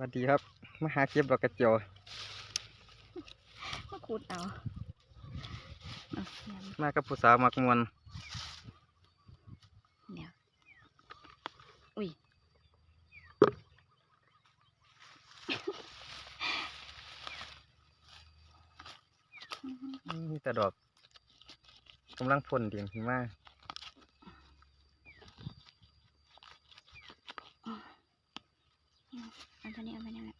สวัสดีครับ มาหาเก็บดอกกระเจียวมาขุดเอาเอาเสียมมากับผู้สาวมักมวนเดี๋ยวอุ้ยมีแต่ดอกกำลังพ่นเดียงขึ้นมา เอาตัวนี้เอาตัวนี้แหละ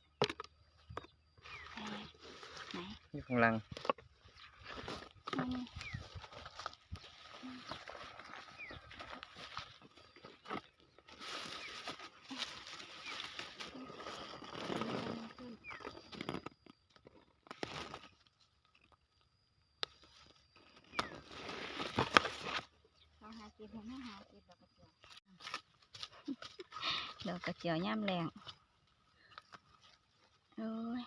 เอ้ย ไหนอยู่ข้างหล่าง อืมเราหาเก็บให้แม่หาเก็บดอกกระเจียว ดอกกระเจียวย่ามแรงโอ้ย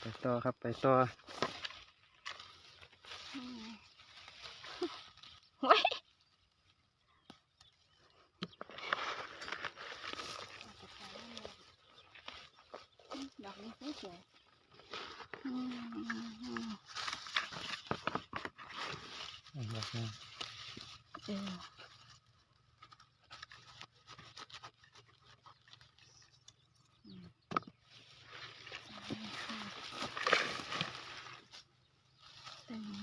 ไป ต่อครับไปต่อเฮ้ยดอกนี้สวยๆอืมอืมดอกนี้เอออืมต้นนี้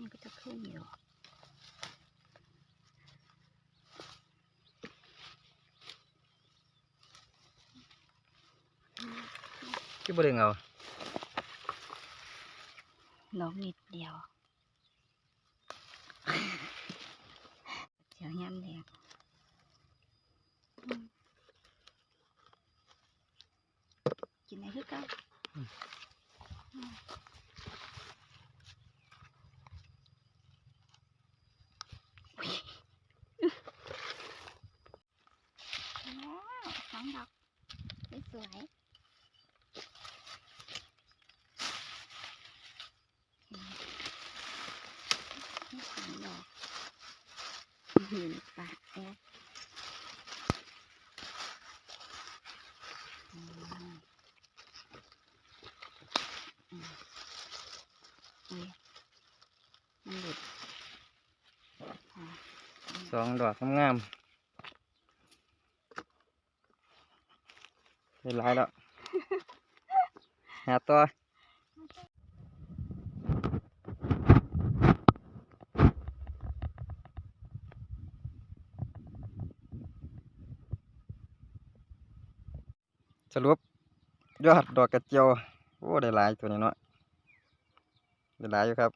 นี่ก็จะขึ้นอยู่ที่บ่ดึงเอาดอกนิดเดียวเจียวย่ำแดงอืมกินอะไรคือเกัน แล้วสองดอกสวยๆอืมนี่สองดอกหือปากแอ๊ะอืมอืมอุ้ยมันหลุดอ่าสองดอกงามๆ ได้หลายแล้วหาต่อสรุปยอดดอกกระเจียวโอ้ได้หลายตัวนี้เนาะได้หลายอยู่ครับ